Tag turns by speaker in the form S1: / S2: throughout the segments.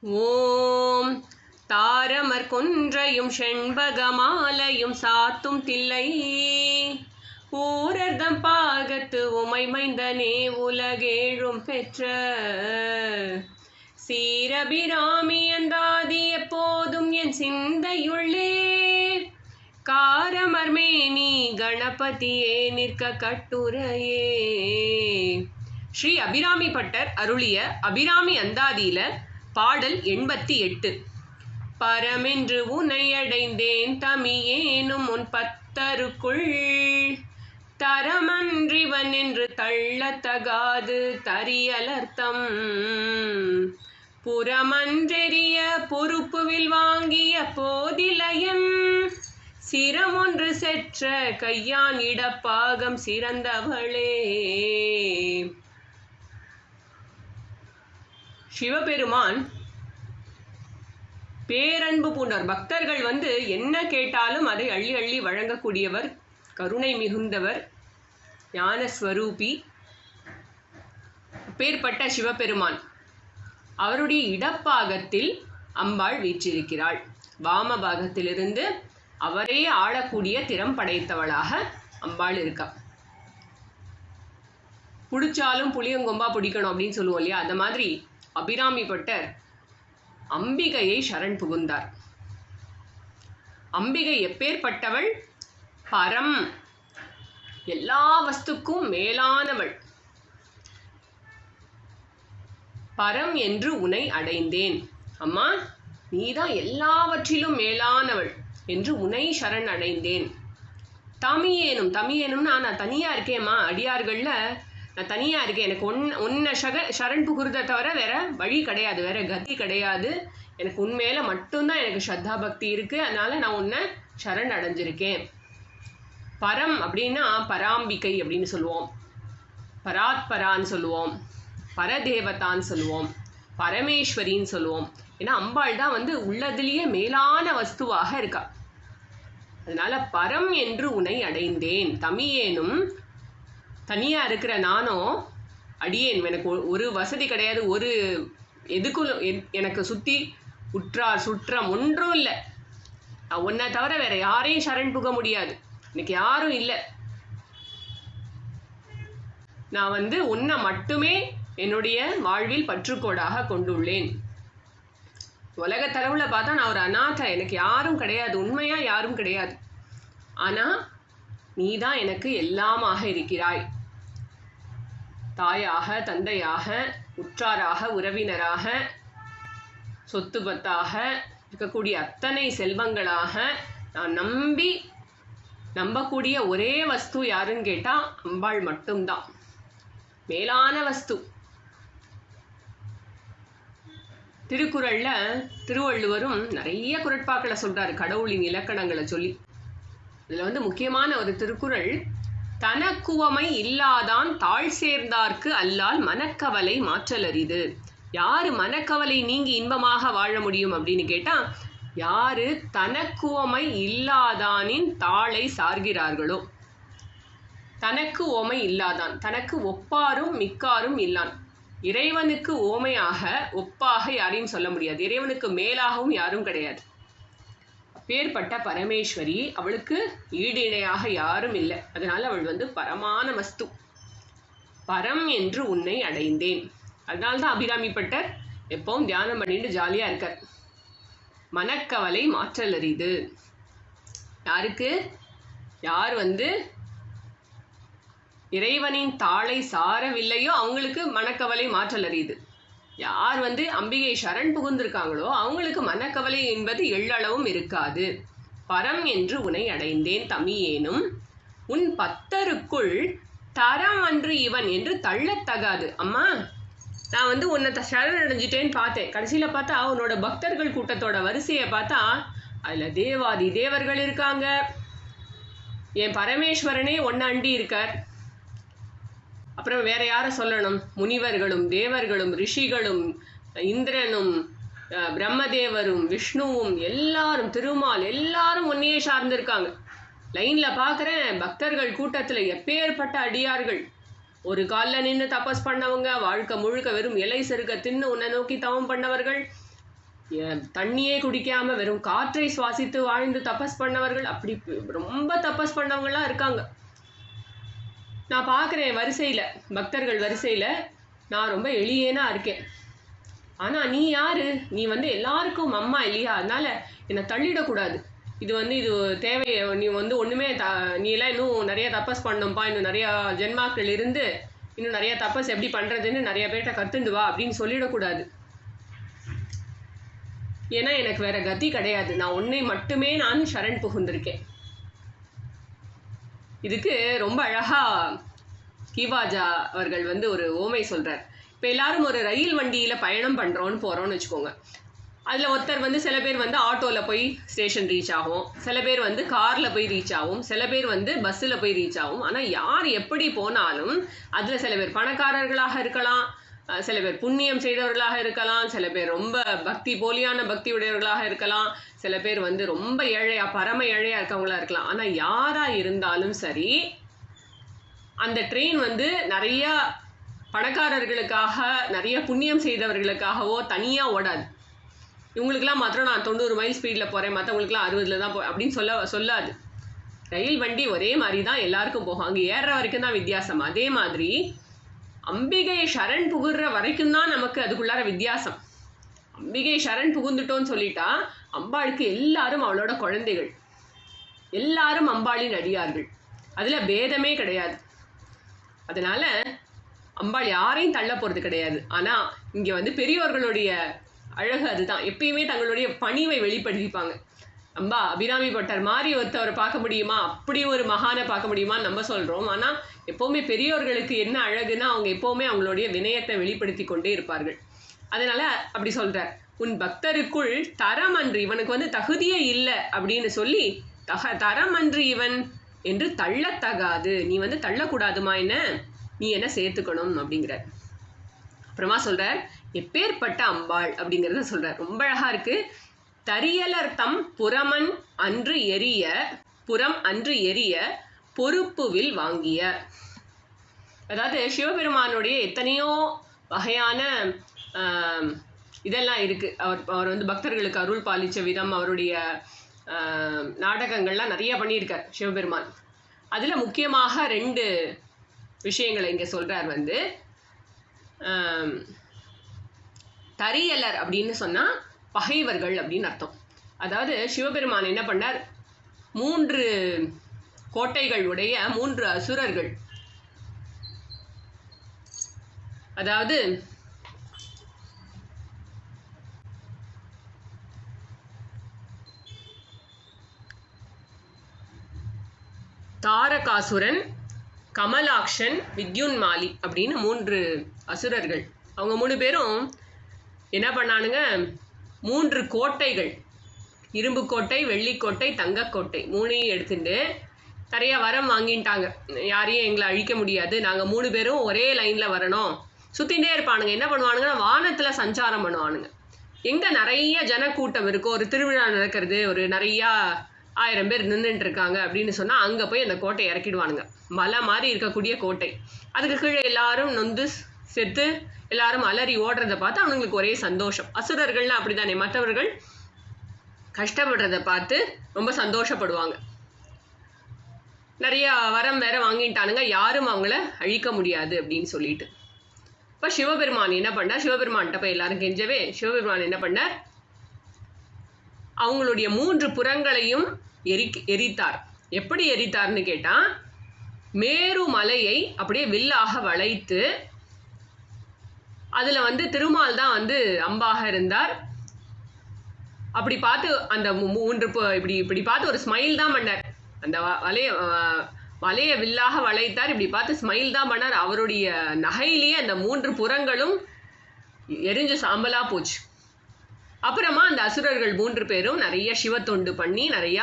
S1: ஓம் தாரமர் கொன்றையும் செண்பகமாலையும் சாத்தும் தில்லை. ஊரர்தம் பாகத்து உமை மைந்தனே உலகேழும் பெற்ற சீரபிராமி அந்தாதி எப்போதும் என் சிந்தையுள்ளே. காரமர்மேனி கணபதியே நிற்க கட்டுரையே. ஸ்ரீ அபிராமி பட்டர் அருளிய அபிராமி அந்தாதியில பாடல் எண்பத்தி எட்டு. பரமென்று உனை அடைந்தேன் தமியேனும் உன் பத்தருக்குள். தரமன்றிவன் என்று தள்ளத்தகாது தரியலர்த்தம். புறமன்றெறிய பொறுப்புவில் வாங்கிய போதிலையன். சிரமொன்று செற்ற கையான் இடப்பாகம் சிறந்தவளே. சிவபெருமான் பேரன்பு பூண்டவர். பக்தர்கள் வந்து என்ன கேட்டாலும் அதை அள்ளி அள்ளி வழங்கக்கூடியவர் கருணை மிகுந்தவர் ஞானஸ்வரூபி பேர்பட்ட சிவபெருமான். அவருடைய இடப்பாகத்தில் அம்பாள் வீற்றிருக்கிறாள். வாம பாகத்திலிருந்து அவரே ஆளக்கூடிய திறம் படைத்தவளாக அம்பாள் இருக்கா. பிடிச்சாலும் புளியங்கொம்பா பிடிக்கணும் அப்படின்னு சொல்லுவோம் இல்லையா? அந்த மாதிரி அபிராமி பட்டர் அம்பிகையை சரண் புகுந்தார். அம்பிகை எப்பேற்பட்டவள்? பரம். எல்லா வஸ்துக்கும் மேலானவள். பரம் என்று உனை அடைந்தேன். அம்மா நீதான் எல்லாவற்றிலும் மேலானவள் என்று உனை சரண் அடைந்தேன். தமியேனும் தமியேனும்னா நான் தனியாக இருக்கேம்மா அடியார்களில் நான் தனியாக இருக்கேன். எனக்கு ஒன் ஒன்றை ஷக சரண் புகுறதை தவிர வேற வழி கிடையாது. வேற கதி கிடையாது. எனக்கு உண்மையில மட்டும்தான் எனக்கு ஸ்ரத்தா பக்தி இருக்குது அதனால நான் உன்னை சரண் அடைஞ்சிருக்கேன். பரம் அப்படின்னா பராம்பிகை அப்படின்னு சொல்லுவோம். பராத்பரான்னு சொல்லுவோம். பரதேவதான்னு சொல்லுவோம். பரமேஸ்வரின்னு சொல்லுவோம். ஏன்னா அம்பாள் தான் வந்து உள்ளதுலேயே மேலான வஸ்துவாக இருக்கா. அதனால பரம் என்று உன்னை அடைந்தேன். தமியேனும் தனியாக இருக்கிற நானும் அடியேன் எனக்கு ஒ- ஒரு வசதி கிடையாது ஒரு எதுக்கும் எனக்கு சுற்றி உற்றார் சுற்றம் ஒன்றும் இல்லை. உன்னை தவிர வேற யாரையும் சரண் புக முடியாது. எனக்கு யாரும் இல்லை. நான் வந்து உன்னை மட்டுமே என்னுடைய வாழ்வில் பற்றுக்கோடாக கொண்டுள்ளேன். உலக பார்த்தா நான் ஒரு அநாதை. எனக்கு யாரும் கிடையாது. உண்மையாக யாரும் கிடையாது. ஆனால் நீ தான் எனக்கு எல்லாமாக இருக்கிறாய். தாயாக தந்தையாக உற்றாராக உறவினராக சொத்து பத்தாக இருக்கக்கூடிய அத்தனை செல்வங்களாக நான் நம்பி நம்பக்கூடிய ஒரே வஸ்து யாருன்னு கேட்டால் அம்பாள் மட்டும்தான். மேலான வஸ்து. திருக்குறளில் திருவள்ளுவரும் நிறைய குரட்பாக்களை சொல்கிறார் கடவுளின் இலக்கணங்களை சொல்லி. இதில் வந்து முக்கியமான ஒரு திருக்குறள் தனக்குவமை இல்லாதான் தாழ் சேர்ந்தார்க்கு அல்லால் மனக்கவலை மாற்றலரிது யாரு மனக்கவலை நீங்கி இன்பமாக வாழ முடியும் அப்படின்னு கேட்டா யாரு தனக்குவமை இல்லாதானின் தாளை சார்கிறார்களோ? தனக்கு ஓமை இல்லாதான் தனக்கு ஒப்பாரும் மிக்காரும் இல்லான். இறைவனுக்கு ஓமையாக ஒப்பாக யாரையும் சொல்ல முடியாது. இறைவனுக்கு மேலாகவும் யாரும் கிடையாது. அப்பேற்பட்ட பரமேஸ்வரி அவளுக்கு ஈடு இணையாக யாரும் இல்லை. அதனால் அவள் வந்து பரமான வஸ்து. பரம் என்று உன்னை அடைந்தேன். அதனால்தான் அபிராமி பட்டர் எப்பவும் தியானம் பண்ணிட்டு ஜாலியாக இருக்கார். மனக்கவலை மாற்றல் அறிது யாருக்கு? யார் வந்து இறைவனின் தாளை சாரவில்லையோ அவங்களுக்கு மனக்கவலை மாற்றல் அறியுது யார் வந்து அம்பிகை சரண் புகுந்திருக்காங்களோ அவங்களுக்கு மனக்கவலை என்பது எள்ளளவும் இருக்காது. பரம் என்று உனை அடைந்தேன் தமியேனும். உன் பத்தருக்குள் தரம் அன்று இவன் என்று தள்ளத்தகாது அம்மா நான் வந்து உன்னை த- சரண் அடைஞ்சிட்டேன்னு பார்த்தேன். கடைசியில் பார்த்தா உன்னோட பக்தர்கள் கூட்டத்தோட வரிசையை பார்த்தா அதில் தேவாதி தேவர்கள் இருக்காங்க. என் பரமேஸ்வரனே ஒன்னு அண்டி இருக்கார். அப்புறம் வேற யாரை சொல்லணும்? முனிவர்களும் தேவர்களும் ரிஷிகளும் இந்திரனும் பிரம்மதேவரும் விஷ்ணுவும் எல்லாரும் திருமால் எல்லாரும் ஒன்னையே சார்ந்திருக்காங்க. லைன்ல பார்க்குறேன் பக்தர்கள் கூட்டத்துல எப்பேற்பட்ட அடியார்கள்? ஒரு காலில் நின்று தபஸ் பண்ணவங்க வாழ்க்கை முழுக்க வெறும் இலை செருக்க தின்னு உன்னை நோக்கி தவம் பண்ணவர்கள்? தண்ணியே குடிக்காம வெறும் காற்றை சுவாசித்து வாழ்ந்து தபஸ் பண்ணவர்கள்? அப்படி ரொம்ப தபஸ் பண்ணவங்களாம் இருக்காங்க. நான் பார்க்குறேன் வரிசையில் பக்தர்கள் வரிசையில் நான் ரொம்ப எளியேனாக இருக்கேன். ஆனால் நீ யார்? நீ வந்து எல்லாருக்கும் அம்மா இல்லையா? அதனால் என்னை தள்ளிடக்கூடாது. இது வந்து இது தேவை நீ வந்து ஒன்றுமே த நீ எல்லாம் இன்னும் நிறைய தப்பஸ் பண்ணணும்ப்பா இன்னும் நிறையா ஜென்மாக்கள் இருந்து இன்னும் நிறைய தப்பஸ் எப்படி பண்ணுறதுன்னு நிறைய பேர்கிட்ட கற்றுண்டு வா அப்படின்னு சொல்லிடக்கூடாது. ஏன்னா எனக்கு வேறு கதி கிடையாது. நான் உன்னை மட்டுமே நான் சரண் புகுந்திருக்கேன். இதுக்கு ரொம்ப அழகா கீவாஜா அவர்கள் வந்து ஒரு ஓமை சொல்றார். இப்போ எல்லாரும் ஒரு ரயில் வண்டியில பயணம் பண்றோம்னு போறோம்னு வச்சுக்கோங்க. அதில் ஒருத்தர் வந்து சில பேர் வந்து ஆட்டோவில் போய் ஸ்டேஷன் ரீச் ஆகும். சில பேர் வந்து காரில் போய் ரீச் ஆகும். சில பேர் வந்து பஸ்ஸில் போய் ரீச் ஆகும். ஆனால் யார் எப்படி போனாலும் அதில் சில பேர் பணக்காரர்களாக இருக்கலாம். சில பேர் புண்ணியம் செய்தவர்களாக இருக்கலாம் சில பேர் ரொம்ப பக்தி போலியான பக்தி உடையவர்களாக இருக்கலாம் சில பேர் வந்து ரொம்ப ஏழையா பரம ஏழையா இருக்கவங்களா இருக்கலாம். ஆனால் யாரா இருந்தாலும் சரி அந்த ட்ரெயின் வந்து நிறைய பணக்காரர்களுக்காக நிறைய புண்ணியம் செய்தவர்களுக்காகவோ தனியாக ஓடாது. இவங்களுக்குலாம் மாத்திரம் நான் தொண்ணூறு மைல் ஸ்பீடில் போகிறேன் மற்றவங்களுக்குலாம் அறுபதில் தான் போ அப்படின்னு சொல்ல சொல்லாது. ரயில் வண்டி ஒரே மாதிரி தான் எல்லாருக்கும் போகும். அங்கே ஏறுற வரைக்கும் தான் வித்தியாசம். அதே மாதிரி அம்பிகை சரண் புகுற வரைக்கும் தான் நமக்கு அதுக்குள்ளார வித்தியாசம். அம்பிகை சரண் புகுந்துட்டோன்னு சொல்லிட்டா அம்பாளுக்கு எல்லாரும் அவளோட குழந்தைகள். எல்லாரும் அம்பாளின் அடியார்கள். அதில் பேதமே கிடையாது. அதனால அம்பாள் யாரையும் தள்ள போகிறது கிடையாது. ஆனால் இங்கே வந்து பெரியோர்களுடைய அழகு அதுதான். எப்பயுமே தங்களுடைய பணிவை வெளிப்படுத்திப்பாங்க. அம்பா அபிராமி பட்டர் மாதிரி ஒருத்தவரை பார்க்க முடியுமா? அப்படி ஒரு மகானை பார்க்க முடியுமான்னு நம்ம சொல்கிறோம் ஆனால் எப்போவுமே பெரியோர்களுக்கு என்ன அழகுன்னா அவங்க எப்போவுமே அவங்களுடைய வினயத்தை வெளிப்படுத்தி கொண்டே இருப்பார்கள். அதனால அப்படி சொல்கிறார் உன் பக்தருக்குள் தரம் அன்று இவனுக்கு வந்து தகுதியே இல்லை அப்படின்னு சொல்லி தக தரம் அன்று இவன் என்று தள்ளத்தகாது. நீ வந்து தள்ளக்கூடாதுமா என்ன? நீ என்ன சேர்த்துக்கணும்? அப்படிங்கிறார். அப்புறமா சொல்கிறார் எப்பேற்பட்ட அம்பாள் அப்படிங்கிறத சொல்கிறார் ரொம்ப அழகா இருக்கு. தரியலர்த்தம் புறமன் அன்று எரிய புறம் அன்று எரிய பொறுப்புவில் வாங்கிய. அதாவது சிவபெருமானுடைய எத்தனையோ வகையான இதெல்லாம் இருக்குது அவர் அவர் வந்து பக்தர்களுக்கு அருள் பாலிச்ச விதம் அவருடைய நாடகங்கள்லாம் நிறைய பண்ணியிருக்கார் சிவபெருமான். அதில் முக்கியமாக ரெண்டு விஷயங்களை இங்கே சொல்கிறார் வந்து. தரியலர் அப்படின்னு சொன்னால் பகைவர்கள் அப்படின்னு அர்த்தம். அதாவது சிவபெருமான் என்ன பண்ணார்? மூன்று கோட்டைகள் உடைய மூன்று அசுரர்கள். அதாவது தாரகாசுரன் கமலாக்ஷன் வித்யுன்மாலி அப்படின்னு மூன்று அசுரர்கள். அவங்க மூணு பேரும் என்ன பண்ணானுங்க? மூன்று கோட்டைகள். இரும்பு கோட்டை வெள்ளிக்கோட்டை தங்கக்கோட்டை மூணையும் எடுத்துட்டு நிறைய வரம் வாங்கிட்டாங்க. யாரையும் எங்களை அழிக்க முடியாது. நாங்கள் மூணு பேரும் ஒரே லைனில் வரணும். சுற்றிகிட்டே இருப்பானுங்க. என்ன பண்ணுவானுங்கன்னா வானத்தில் சஞ்சாரம் பண்ணுவானுங்க. எங்கே நிறைய ஜனக்கூட்டம் இருக்கோ. ஒரு திருவிழா நடக்கிறது ஒரு நிறையா ஆயிரம் பேர் நின்றுட்டு இருக்காங்க அப்படின்னு சொன்னால் அங்கே போய் அந்த கோட்டையை இறக்கிடுவானுங்க. மலை மாதிரி இருக்கக்கூடிய கோட்டை. அதுக்கு கீழே எல்லாரும் நொந்து செத்து எல்லாரும் அலறி ஓடுறத பார்த்து அவனுங்களுக்கு ஒரே சந்தோஷம். அசுரர்கள்னா அப்படிதானே மற்றவர்கள் கஷ்டப்படுறத பார்த்து ரொம்ப சந்தோஷப்படுவாங்க. நிறைய வரம் வேற வாங்கிட்டானுங்க. யாரும் அவங்கள அழிக்க முடியாது அப்படின்னு சொல்லிட்டு. இப்போ சிவபெருமான் என்ன பண்ணார்? சிவபெருமான்கிட்ட போய் எல்லாரும் கெஞ்சவே சிவபெருமான் என்ன பண்ணார்? அவங்களுடைய மூன்று புறங்களையும் எரி எரித்தார். எப்படி எரித்தார்னு கேட்டால் மேரு மலையை அப்படியே வில்லாக வளைத்து அதில் வந்து திருமால் தான் வந்து அம்பாக இருந்தார். அப்படி பார்த்து அந்த மூ- மூன்று இப்படி இப்படி பார்த்து ஒரு ஸ்மைல் தான் பண்ணார். அந்த வ- வலைய வலைய வில்லாக வளைத்தார். இப்படி பார்த்து ஸ்மைல் தான் பண்ணார். அவருடைய நகையிலேயே அந்த மூன்று புறங்களும் எரிஞ்சு சாம்பலா போச்சு. அப்புறமா அந்த அசுரர்கள் மூன்று பேரும் நிறைய சிவத்தொண்டு பண்ணி நிறையா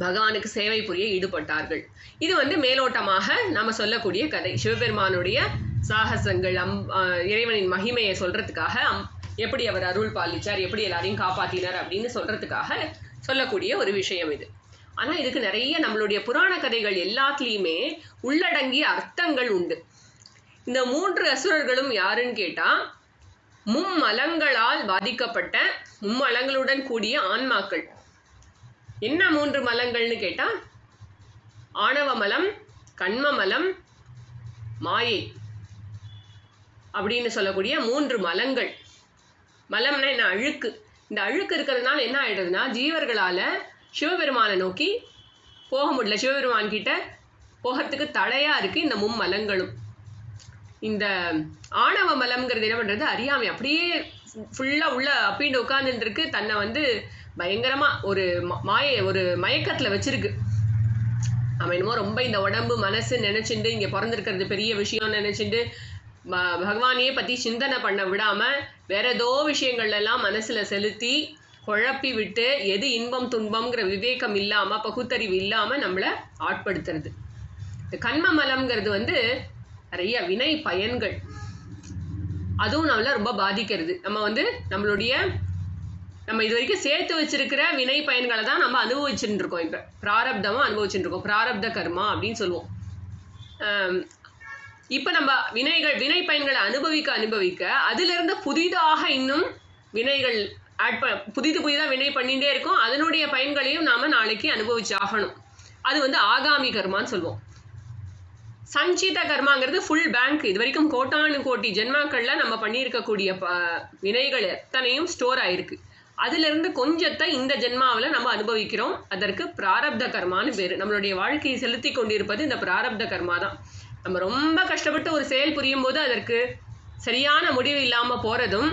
S1: பகவானுக்கு சேவை புரிய ஈடுபட்டார்கள். இது வந்து மேலோட்டமாக நம்ம சொல்லக்கூடிய கதை. சிவபெருமானுடைய சாகசங்கள் அம் இறைவனின் மகிமையை சொல்றதுக்காக அம் எப்படி அவர் அருள் பாலிச்சார் எப்படி எல்லாரையும் காப்பாத்தினார் அப்படின்னு சொல்றதுக்காக சொல்லக்கூடிய ஒரு விஷயம் இது. ஆனா இதுக்கு நிறைய நம்மளுடைய புராண கதைகள் எல்லாத்துலேயுமே உள்ளடங்கிய அர்த்தங்கள் உண்டு. இந்த மூன்று அசுரர்களும் யாருன்னு கேட்டா மும்மலங்களால் பாதிக்கப்பட்ட மும்மலங்களுடன் கூடிய ஆன்மாக்கள். என்ன மூன்று மலங்கள்னு கேட்டா ஆணவ மலம் கண்ம மலம் மாயை அப்படின்னு சொல்லக்கூடிய மூன்று மலங்கள். மலம்னா என்ன? அழுக்கு. இந்த அழுக்கு இருக்கிறதுனால என்ன ஆயிடுதுன்னா ஜீவர்களால சிவபெருமானை நோக்கி போக முடியல. சிவபெருமான் கிட்ட போகிறதுக்கு தடையாக இருக்குது இந்த மும்மலங்களும். இந்த ஆணவ மலம்ங்கிறது என்ன பண்ணுறது அறியாமை. அப்படியே ஃபுல்லாக உள்ள அப்படின்னு உட்காந்துருக்கு தன்னை வந்து பயங்கரமாக ஒரு ம- மாய ஒரு மயக்கத்தில் வச்சிருக்கு. அவன் என்னமோ ரொம்ப இந்த உடம்பு மனசு நினச்சிண்டு இங்கே பிறந்திருக்கிறது பெரிய விஷயம் நினச்சிட்டு ப- பகவானையே பற்றி சிந்தனை பண்ண விடாமல் வேற ஏதோ விஷயங்கள்லாம் மனசில் செலுத்தி குழப்பி விட்டு எது இன்பம் துன்பம்ங்கிற விவேகம் இல்லாம பகுத்தறிவு இல்லாம நம்மளை ஆட்படுத்துறது. இந்த கண்ம மலம்ங்கிறது வந்து நிறைய வினை பயன்கள். அதுவும் நம்மள ரொம்ப பாதிக்கிறது. நம்ம வந்து நம்மளுடைய நம்ம இது வரைக்கும் சேர்த்து வச்சிருக்கிற வினை பயன்களை தான் நம்ம அனுபவிச்சுட்டு இருக்கோம் இப்போ. பிராரப்தமும் அனுபவிச்சுட்டு இருக்கோம். பிராரப்த கர்மா அப்படின்னு சொல்லுவோம். இப்போ நம்ம வினைகள் வினை பயன்களை அனுபவிக்க அனுபவிக்க அதிலிருந்து புதிதாக இன்னும் வினைகள் ஆட் ப புதிது புதிதாக வினை பண்ணிகிட்டே இருக்கும். அதனுடைய பயன்களையும் நாம் நாளைக்கு அனுபவிச்சாகணும். அது வந்து ஆகாமி கர்மான்னு சொல்லுவோம் சஞ்சித கர்மாங்கிறது ஃபுல் பேங்க் இது வரைக்கும் கோட்டானு கோட்டி ஜென்மாக்களில் நம்ம பண்ணியிருக்கக்கூடிய ப வினைகள் எத்தனையும் ஸ்டோர் ஆயிருக்கு. அதிலிருந்து கொஞ்சத்தை இந்த ஜென்மாவில் நம்ம அனுபவிக்கிறோம். அதற்கு பிராரப்த கர்மான்னு பேர். நம்மளுடைய வாழ்க்கையை செலுத்தி கொண்டிருப்பது இந்த பிராரப்த கர்மா தான் நம்ம ரொம்ப கஷ்டப்பட்டு ஒரு செயல் புரியும் போது அதற்கு சரியான முடிவு இல்லாமல் போகிறதும்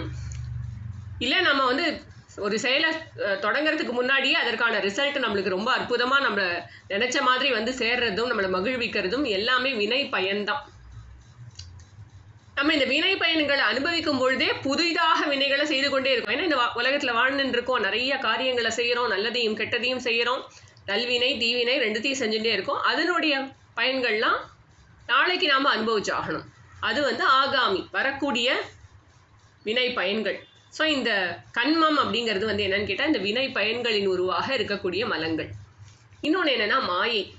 S1: இல்லை நம்ம வந்து ஒரு செயலை தொடங்கிறதுக்கு முன்னாடியே அதற்கான ரிசல்ட் நம்மளுக்கு ரொம்ப அற்புதமாக நம்ம நினச்ச மாதிரி வந்து சேர்றதும் நம்மளை மகிழ்விக்கிறதும் எல்லாமே வினை பயன்தான். நம்ம இந்த வினை பயன்களை அனுபவிக்கும் பொழுதே புதிதாக வினைகளை செய்து கொண்டே இருக்கோம். ஏன்னா இந்த உலகத்தில் வாழ்ந்துட்டு இருக்கோம். நிறைய காரியங்களை செய்கிறோம் நல்லதையும் கெட்டதையும் செய்கிறோம் நல்வினை தீவினை ரெண்டுத்தையும் செஞ்சுட்டே இருக்கோம். அதனுடைய பயன்கள்லாம் நாளைக்கு நாம் அனுபவிச்சாகணும். அது வந்து ஆகாமி வரக்கூடிய வினை பயன்கள். ஸோ இந்த கண்மம் அப்படிங்கிறது வந்து என்னன்னு கேட்டால் இந்த வினை பயன்களின் உருவாக இருக்கக்கூடிய மலங்கள். இன்னொன்று என்னன்னா மாயை.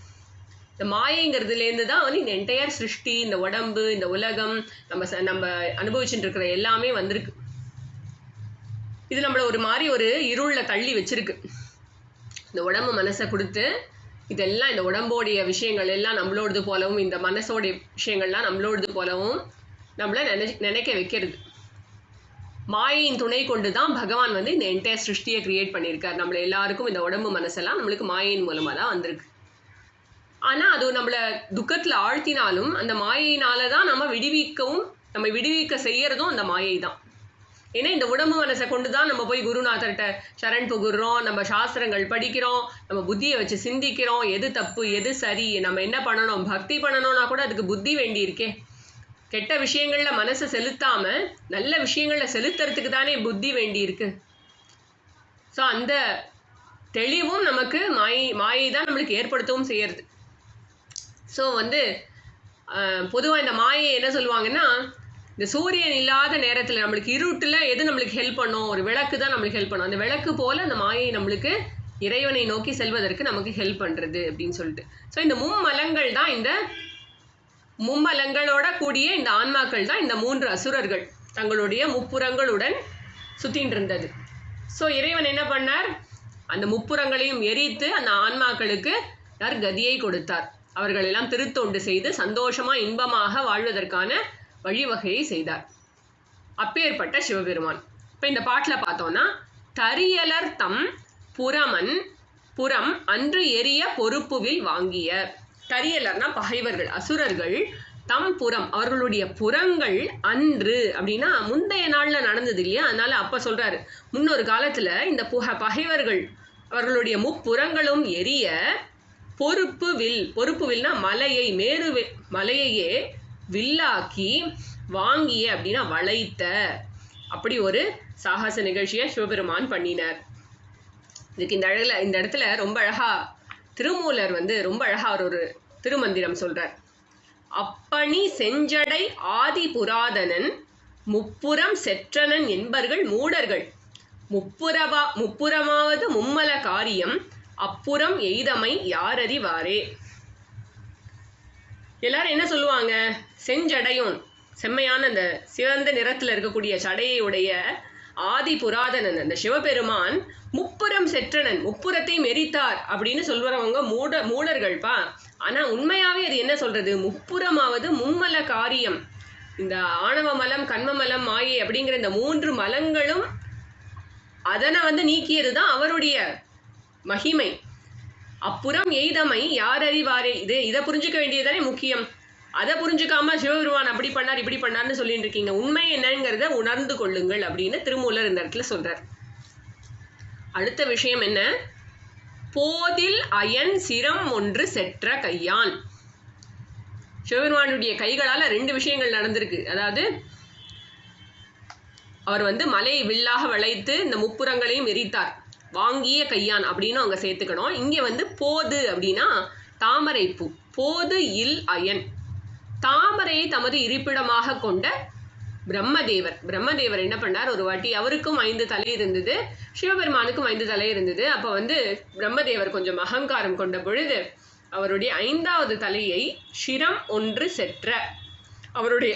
S1: இந்த மாயைங்கிறதுலேருந்து தான் வந்து இந்த என்டையர் சிருஷ்டி இந்த உடம்பு இந்த உலகம் நம்ம ச- நம்ம அனுபவிச்சுட்டு இருக்கிற எல்லாமே வந்திருக்கு. இது நம்மளை ஒரு மாதிரி ஒரு இருளில் தள்ளி வச்சிருக்கு. இந்த உடம்பு மனசை கொடுத்து இதெல்லாம் இந்த உடம்போடைய விஷயங்கள் எல்லாம் நம்மளோடது போலவும் இந்த மனசோடைய விஷயங்கள்லாம் நம்மளோடது போலவும் நம்மளை நினை நினைக்க வைக்கிறது. மாயையின் துணை கொண்டு தான் பகவான் வந்து இந்த என்டையர் சிருஷ்டியை கிரியேட் பண்ணியிருக்கார். நம்மள எல்லாருக்கும் இந்த உடம்பு மனசெல்லாம் நம்மளுக்கு மாயையின் மூலமாக தான் வந்திருக்கு. ஆனால் அது நம்மளை துக்கத்தில் ஆழ்த்தினாலும் அந்த மாயையினால தான் நம்ம விடுவிக்கவும் நம்ம விடுவிக்க செய்யறதும் அந்த மாயை தான் ஏன்னா இந்த உடம்பு மனசை கொண்டு தான் நம்ம போய் குருநாதர்கிட்ட சரண் புகுறோம் நம்ம சாஸ்திரங்கள் படிக்கிறோம் நம்ம புத்தியை வச்சு சிந்திக்கிறோம் எது தப்பு எது சரி நம்ம என்ன பண்ணணும் பக்தி பண்ணணும்னா கூட அதுக்கு புத்தி வேண்டி இருக்கே கெட்ட விஷயங்களில் மனசை செலுத்தாமல் நல்ல விஷயங்களில் செலுத்துறதுக்கு தானே புத்தி வேண்டி இருக்கு ஸோ அந்த தெளிவும் நமக்கு மாயை மாயை தான் நம்மளுக்கு ஏற்படுத்தவும் செய்யறது. ஸோ வந்து பொதுவாக இந்த மாயை என்ன சொல்லுவாங்கன்னா இந்த சூரியன் இல்லாத நேரத்தில் நம்மளுக்கு இருட்டில் எது நம்மளுக்கு ஹெல்ப் பண்ணும்? ஒரு விளக்கு தான் நம்மளுக்கு ஹெல்ப் பண்ணும். அந்த விளக்கு போல் அந்த மாயை நம்மளுக்கு இறைவனை நோக்கி செல்வதற்கு நமக்கு ஹெல்ப் பண்ணுறது அப்படின்னு சொல்லிட்டு. ஸோ இந்த மும்மலங்கள் தான் இந்த மும்மலங்களோட கூடிய இந்த ஆன்மாக்கள் தான் இந்த மூன்று அசுரர்கள். தங்களுடைய முப்புறங்களுடன் சுத்தின்னு இருந்தது ஸோ இறைவன் என்ன பண்ணார்? அந்த முப்புறங்களையும் எரித்து அந்த ஆன்மாக்களுக்கு நற்கதியை கொடுத்தார். அவர்கள் எல்லாம் திருத்தொண்டு செய்து சந்தோஷமாக இன்பமாக வாழ்வதற்கான வழிவகையை செய்தார். அப்பேற்பட்ட சிவபெருமான். இப்போ இந்த பாட்டில் பார்த்தோம்னா தரியலர் தம் புறமன் புறம் அன்று எரிய பொறுப்புவில் வாங்கிய. கரியலர்னா பகைவர்கள் அசுரர்கள் தம் புறம் அவர்களுடைய புறங்கள் அன்று. அப்படின்னா முந்தைய நாளில் நடந்தது இல்லையா? அதனால அப்போ சொல்கிறாரு முன்னொரு காலத்தில் இந்த புக பகைவர்கள் அவர்களுடைய முப்புறங்களும் எரிய பொறுப்பு வில் பொறுப்பு வில்னா மலையை மேரு மலையையே வில்லாக்கி வாங்கிய அப்படின்னா வளைத்த. அப்படி ஒரு சாகச நிகழ்ச்சியை சிவபெருமான் பண்ணினார். இதுக்கு இந்த அழகில் இந்த இடத்துல ரொம்ப அழகாக திருமூலர் வந்து ரொம்ப அழகாக அவர் ஒரு திருமந்திரம் சொல்றார். அப்பணி செஞ்சடை ஆதி புராதனன் முப்புறம் செற்றனன் என்பர்கள் மூடர்கள். முப்புறவா முப்புறமாவது மும்மல காரியம் அப்புறம் எய்தமை யாரறிவாரே. எல்லாரும் என்ன சொல்லுவாங்க? செஞ்சடையோன். செம்மையான அந்த சிவந்த நிறத்துல இருக்கக்கூடிய சடையை உடைய ஆதி புராதனன் அந்த சிவபெருமான் முப்புறம் செற்றனன் முப்புறத்தை மெரித்தார் அப்படின்னு சொல்றவங்க மூட மூடர்கள்ப்பா ஆனா உண்மையாவே அது என்ன சொல்றது? முப்புறமாவது மும்மல காரியம். இந்த ஆணவ மலம் கண்மமலம் மாயை அப்படிங்கிற இந்த மூன்று மலங்களும் அதனை வந்து நீக்கியது தான் அவருடைய மகிமை. அப்புறம் எய்தமை யார் அறிவாரே? இது இதை புரிஞ்சுக்க வேண்டியதுதானே முக்கியம். அதை புரிஞ்சுக்காம சிவபெருமான் அப்படி பண்ணார் இப்படி பண்ணார்னு சொல்லிட்டு இருக்கீங்க. உண்மை என்னங்கிறத உணர்ந்து கொள்ளுங்கள் அப்படின்னு திருமூலர் இந்த இடத்துல சொல்றார். அடுத்த விஷயம் என்ன? போதில் அயன் சிரம் ஒன்று செற்ற கையான். சிவபெருமானுடைய கைகளால் ரெண்டு விஷயங்கள் நடந்திருக்கு. அதாவது அவர் வந்து மலை வில்லாக வளைத்து இந்த முப்புறங்களையும் எரித்தார். வாங்கிய கையான் அப்படின்னு அவங்க சேர்த்துக்கணும். இங்கே வந்து போது அப்படின்னா தாமரை பூ போது இல் அயன். தாமரையை தமது இருப்பிடமாக கொண்ட பிரம்மதேவர். பிரம்மதேவர் என்ன பண்ணார்? ஒரு வாட்டி அவருக்கும் ஐந்து தலை இருந்தது சிவபெருமானுக்கும் ஐந்து தலை இருந்தது. அப்போ வந்து பிரம்மதேவர் கொஞ்சம் அகங்காரம் கொண்ட பொழுது அவருடைய ஐந்தாவது தலையை சிரம் ஒன்று செற்ற அவருடைய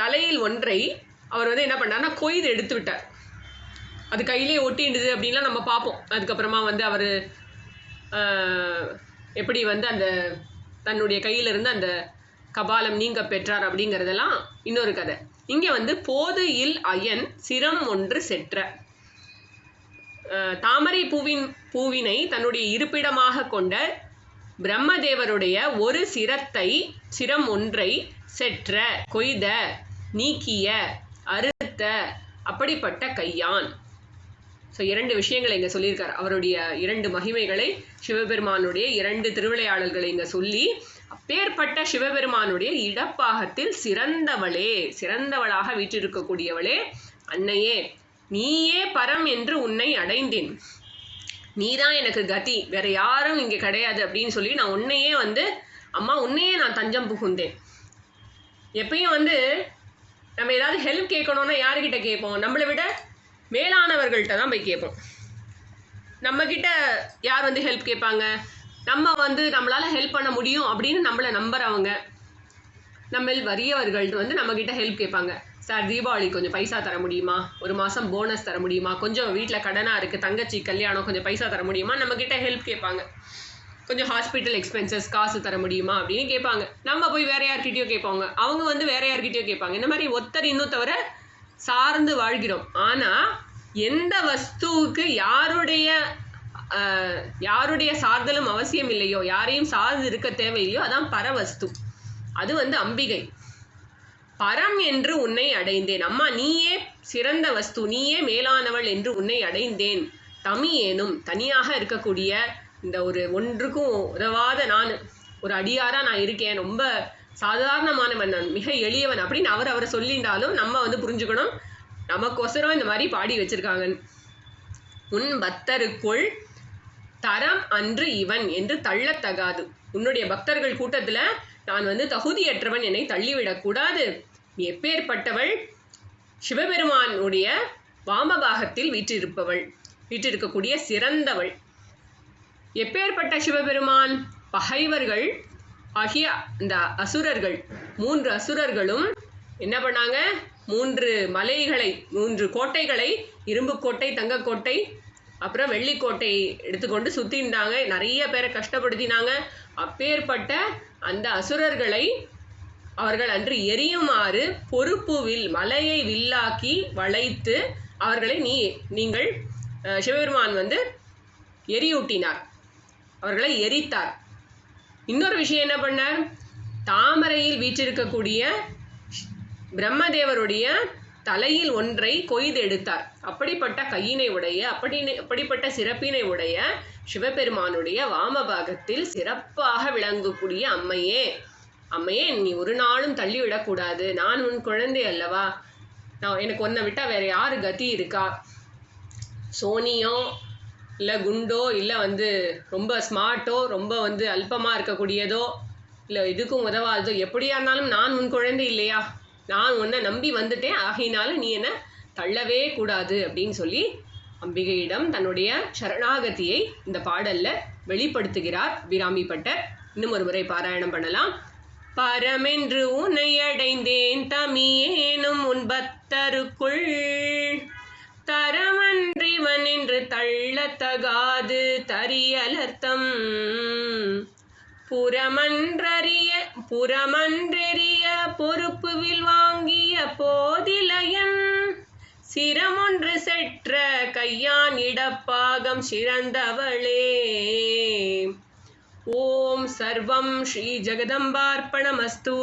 S1: தலையில் ஒன்றை அவர் வந்து என்ன பண்ணார்னா கொய்து எடுத்து விட்டார். அது கையிலே ஒட்டிடுது அப்படின்லாம் நம்ம பார்ப்போம். அதுக்கப்புறமா வந்து அவர் எப்படி வந்து அந்த தன்னுடைய கையிலிருந்து அந்த கபாலம் நீங்க பெற்றார் அப்படிங்கிறதெல்லாம் இன்னொரு கதை. இங்கே வந்து போது இல் அயன் சிரம் ஒன்று செற்ற. தாமரை பூவின் பூவினை தன்னுடைய இருப்பிடமாக கொண்ட பிரம்மதேவருடைய ஒரு சிரத்தை சிரம் ஒன்றை செற்ற கொய்த நீக்கிய அறுத்த அப்படிப்பட்ட கையான். ஸோ இரண்டு விஷயங்களை இங்கே சொல்லியிருக்கார். அவருடைய இரண்டு மகிமைகளை சிவபெருமானுடைய இரண்டு திருவிளையாடல்களை இங்கே சொல்லி அப்பேற்பட்ட சிவபெருமானுடைய இடப்பாகத்தில் சிறந்தவளே சிறந்தவளாக வீற்றிருக்கக்கூடியவளே அன்னையே. நீயே பரம் என்று உன்னை அடைந்தேன். நீதான் எனக்கு கதி. வேற யாரும் இங்கே கிடையாது அப்படின்னு சொல்லி நான் உன்னையே வந்து அம்மா உன்னையே நான் தஞ்சம் புகுந்தேன். எப்பயும் வந்து நம்ம ஏதாவது ஹெல்ப் கேட்கணும்னா யாருக்கிட்ட கேட்போம்? நம்மளை விட மேலானவர்கள்ட்ட தான் போய் கேட்போம். நம்மக்கிட்ட யார் வந்து ஹெல்ப் கேட்பாங்க? நம்ம வந்து நம்மளால் ஹெல்ப் பண்ண முடியும் அப்படின்னு நம்மளை நம்புறவங்க. நம்மள் வறியவர்கள் வந்து நம்மக்கிட்ட ஹெல்ப் கேட்பாங்க. சார் தீபாவளி கொஞ்சம் பைசா தர முடியுமா? ஒரு மாதம் போனஸ் தர முடியுமா? கொஞ்சம் வீட்டில் கடனாக இருக்குது தங்கச்சி கல்யாணம் கொஞ்சம் பைசா தர முடியுமா? நம்மக்கிட்ட ஹெல்ப் கேட்பாங்க. கொஞ்சம் ஹாஸ்பிட்டல் எக்ஸ்பென்சஸ் காசு தர முடியுமா? அப்படின்னு கேட்பாங்க. நம்ம போய் வேற யார்கிட்டயோ கேட்பாங்க. அவங்க வந்து வேற யார்கிட்டயோ கேட்பாங்க. இந்த மாதிரி ஒருத்தர் இன்னும் தவிர சார்ந்து வாழ்கிறோம். ஆனால் எந்த வஸ்துவுக்கு யாருடைய யாருடைய சார்தலும் அவசியம் இல்லையோ யாரையும் சார்ந்து இருக்க தேவையில்லையோ அதான் பரவஸ்து. அது வந்து அம்பிகை. பரம் என்று உன்னை அடைந்தேன். அம்மா நீயே சிறந்த வஸ்து நீயே மேலானவள் என்று உன்னை அடைந்தேன். தமியேனும் தனியாக இருக்கக்கூடிய இந்த ஒரு ஒன்றுக்கும் உதவாத நான் ஒரு அடியாரா நான் இருக்கேன். ரொம்ப சாதாரணமானவன் நான் மிக எளியவன் அப்படின்னு அவர் அவரை சொல்லிட்டாலும் நம்ம வந்து புரிஞ்சுக்கணும். நமக்கொசரம் இந்த மாதிரி பாடி வச்சுருக்காங்க. உன் பக்தருக்குள் தரம் அன்று இவன் என்று தள்ளத்தகாது. உன்னுடைய பக்தர்கள் கூட்டத்துல நான் வந்து தகுதியற்றவன் என்னை தள்ளிவிடக்கூடாது நீ எப்பேற்பட்டவள்? சிவபெருமானுடைய வாமபாகத்தில் வீற்றிருப்பவள். வீற்றிருக்கக்கூடிய சிறந்தவள். எப்பேற்பட்ட சிவபெருமான்? பகைவர்கள் ஆகிய இந்த அசுரர்கள். மூன்று அசுரர்களும் என்ன பண்ணாங்க? மூன்று மலைகளை மூன்று கோட்டைகளை இரும்பு கோட்டை தங்கக்கோட்டை அப்புறம் வெள்ளிக்கோட்டை எடுத்துக்கொண்டு சுத்தின்றாங்க நிறைய பேரை கஷ்டப்படுத்தினாங்க. அப்பேற்பட்ட அந்த அசுரர்களை அவர்கள் அன்று எரியுமாறு பொறுப்பு வில் மலையை வில்லாக்கி வளைத்து அவர்களை நீ நீங்கள் சிவபெருமான் வந்து எரியூட்டினார். அவர்களை எரித்தார். இன்னொரு விஷயம் என்ன பண்ணார்? தாமரையில் வீற்றிருக்கக்கூடிய பிரம்மதேவருடைய தலையில் ஒன்றை கொய்தெடுத்தார். அப்படிப்பட்ட கையினை உடைய அப்படி அப்படிப்பட்ட சிறப்பினை உடைய சிவபெருமானுடைய வாமபாகத்தில் சிறப்பாக விளங்கக்கூடிய அம்மையே அம்மையே நீ ஒரு நாளும் தள்ளிவிடக்கூடாது. நான் உன் குழந்தை அல்லவா? நான் எனக்கு ஒன்றை விட்டால் வேற யார் கதி இருக்கா? சோனியோ இல்லை குண்டோ இல்லை வந்து ரொம்ப ஸ்மார்ட்டோ ரொம்ப வந்து அல்பமாக இருக்கக்கூடியதோ இல்லை இதுக்கும் உதவாதோ எப்படியா இருந்தாலும் நான் உன் குழந்தை இல்லையா? நான் உன்னை நம்பி வந்துட்டேன் ஆகையினால நீ என்ன தள்ளவே கூடாது அப்படின்னு சொல்லி அம்பிகையிடம் தன்னுடைய சரணாகதியை இந்த பாடல்ல வெளிப்படுத்துகிறார் பிராமி பட்டர். இன்னும் ஒரு முறை பாராயணம் பண்ணலாம். பரமென்று உன்னை அடைந்தேன் தமியேனும் உன் பக்தருக்குள். தரமன்றிவன் என்று தள்ளத்தகாது தரியலர்த்தம். புறமன்றறிய புறமன்றெறிய பொறுப்புவில் வாங்கிய போதிலயன் சிரமொன்று செற்ற கையான் இடப்பாகம் சிறந்தவளே. ஓம் சர்வம் ஸ்ரீ ஜெகதம்பார்ப்பணமஸ்து.